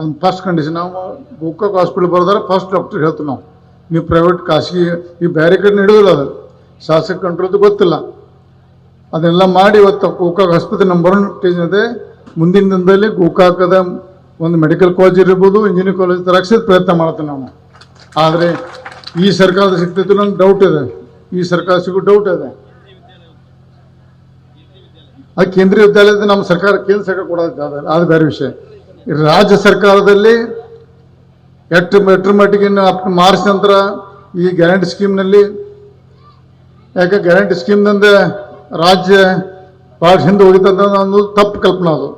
ಅದನ್ನ first condition ನಾವು Gokak hospital ಬರೋದಾರ ಫಸ್ಟ್ ಡಾಕ್ಟರ್ ಹೇಳ್ತೀವಿ ನಾವು. ನೀವು ಪ್ರೈವೇಟ್ ಖಾಸಗಿ ಈ ಬೇರೆ ಕಡೆ ಅದು. ಶಾಸಕ ಕಂಟ್ರೋಲ್ದು ಗೊತ್ತಿಲ್ಲ. ಅದೆಲ್ಲ ಮಾಡಿ ಇವತ್ತು ಗೋಕಾಕ್ ಆಸ್ಪತ್ರೆ ನಂಬರ್ ಒನ್ ಇದೆ. ಮುಂದಿನ ದಿನದಲ್ಲಿ ಗೋಕಾಕದ ಒಂದು ಮೆಡಿಕಲ್ ಕಾಲೇಜ್ ಇರ್ಬೋದು ಇಂಜಿನಿಯರಿಂಗ್ ಕಾಲೇಜ್ ತರಕ್ಸಿದ ಪ್ರಯತ್ನ ಮಾಡ್ತೀವಿ ನಾವು. ಆದರೆ ಈ ಸರ್ಕಾರದ ಸಿಗ್ತೈತೆ ನಂಗೆ ಡೌಟ್ ಇದೆ. ಈ ಸರ್ಕಾರ ಸಿಗೋ ಡೌಟ್ ಇದೆ. ಅದು ಕೇಂದ್ರೀಯ ವಿದ್ಯಾಲಯದ ನಮ್ಮ ಸರ್ಕಾರ ಕೇಂದ್ರ ಸರ್ಕಾರ ಆ ಅದು ಬೇರೆ ವಿಷಯ. ರಾಜ್ಯ ಸರ್ಕಾರದಲ್ಲಿ ಎಷ್ಟು ಮೆಟ್ರ ಮಟ್ಟಿಗೆ ಮಾರ್ಚ್ ನಂತರ ಈ ಗ್ಯಾರಂಟಿ ಸ್ಕೀಮ್ನಲ್ಲಿ, ಯಾಕೆ ಗ್ಯಾರಂಟಿ ಸ್ಕೀಮ್ನಿಂದ ರಾಜ್ಯ ಭಾಳ ಹಿಂದೆ ಹೋಗಿತ್ತಂದ್ರೆ ಒಂದು ತಪ್ಪು ಕಲ್ಪನೆ ಅದು.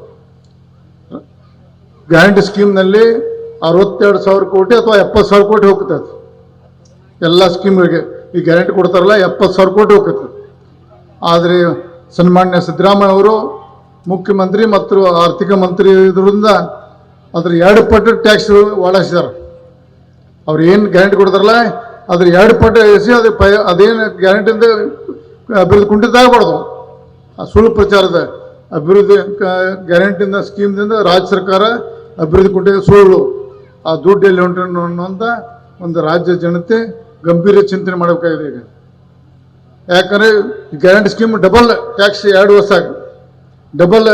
ಗ್ಯಾರಂಟಿ ಸ್ಕೀಮ್ನಲ್ಲಿ ಅರವತ್ತೆರಡು ಸಾವಿರ ಕೋಟಿ ಅಥವಾ ಎಪ್ಪತ್ತು ಸಾವಿರ ಕೋಟಿ ಹೋಗ್ತದೆ. ಎಲ್ಲ ಸ್ಕೀಮ್ಗಳಿಗೆ. ಈ ಗ್ಯಾರಂಟಿ ಕೊಡ್ತಾರಲ್ಲ, ಎಪ್ಪತ್ತು ಸಾವಿರ ಕೋಟಿ ಹೋಗ್ತದೆ. ಆದರೆ ಸನ್ಮಾನ್ಯ ಸಿದ್ದರಾಮಯ್ಯ ಅವರು ಮುಖ್ಯಮಂತ್ರಿ ಮತ್ತು ಆರ್ಥಿಕ ಮಂತ್ರಿ ಇದರಿಂದ ಅದ್ರ ಎರಡು ಪಟ್ಟು ಟ್ಯಾಕ್ಸ್ ಒಳಸಿದಾರೆ ಅವ್ರು ಏನು ಗ್ಯಾರಂಟಿ ಕೊಡ್ತಾರಲ್ಲ, ಅದ್ರ ಎರಡು ಪಟ್ಟು ಎಸಿ ಅದು ಪೈ, ಅದೇನು ಗ್ಯಾರಂಟಿಯಿಂದ ಅಭಿವೃದ್ಧಿ ಕುಂಠಿತಾಗಬಾರ್ದು ಆ ಸುಳ್ಳು ಪ್ರಚಾರದ ಅಭಿವೃದ್ಧಿ ಗ್ಯಾರಂಟಿಂದ ಸ್ಕೀಮ್ದಿಂದ ರಾಜ್ಯ ಸರ್ಕಾರ ಅಭಿವೃದ್ಧಿ ಕುಂಠಿತ ಸುಳ್ಳು. ಆ ದುಡ್ಡು ಎಲ್ಲಿ ಹೊಂಟು ಅನ್ನೋಂಥ ಒಂದು ರಾಜ್ಯ ಜನತೆ ಗಂಭೀರ ಚಿಂತನೆ ಮಾಡಬೇಕಾಗಿದೆ ಈಗ. ಯಾಕಂದರೆ ಗ್ಯಾರಂಟಿ ಸ್ಕೀಮ್ ಡಬಲ್ ಟ್ಯಾಕ್ಸ್ ಎರಡು ವರ್ಷ ಡಬಲ್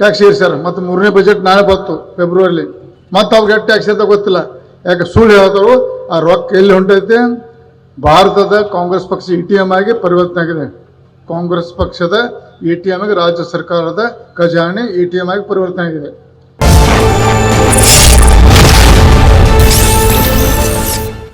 ಟ್ಯಾಕ್ಸ್ ಏರ್ಸ್ಯಾರ ಮತ್ತು ಮೂರನೇ ಬಜೆಟ್ ನಾಳೆ ಬಂತು ಫೆಬ್ರವರಿಲಿ ಮತ್ತೆ ಅವ್ರಿಗೆ ಎಷ್ಟು ಟ್ಯಾಕ್ಸ್ ಅಂತ ಗೊತ್ತಿಲ್ಲ. ಯಾಕೆ ಸುಳ್ಳು ಹೇಳ್ತಾವು ಆ ರೊಕ್ಕ ಎಲ್ಲಿ ಹೊಂಟೈತೆ? ಭಾರತದ ಕಾಂಗ್ರೆಸ್ ಪಕ್ಷ ಇ ಟಿ ಎಂ ಆಗಿ ಪರಿವರ್ತನೆ ಆಗಿದೆ. ಕಾಂಗ್ರೆಸ್ ಪಕ್ಷದ ಇ ಟಿ ಎಮ್ಗೆ ರಾಜ್ಯ ಸರ್ಕಾರದ ಖಜಾನೆ ಇ ಟಿ ಎಂ ಆಗಿ ಪರಿವರ್ತನೆ ಆಗಿದೆ.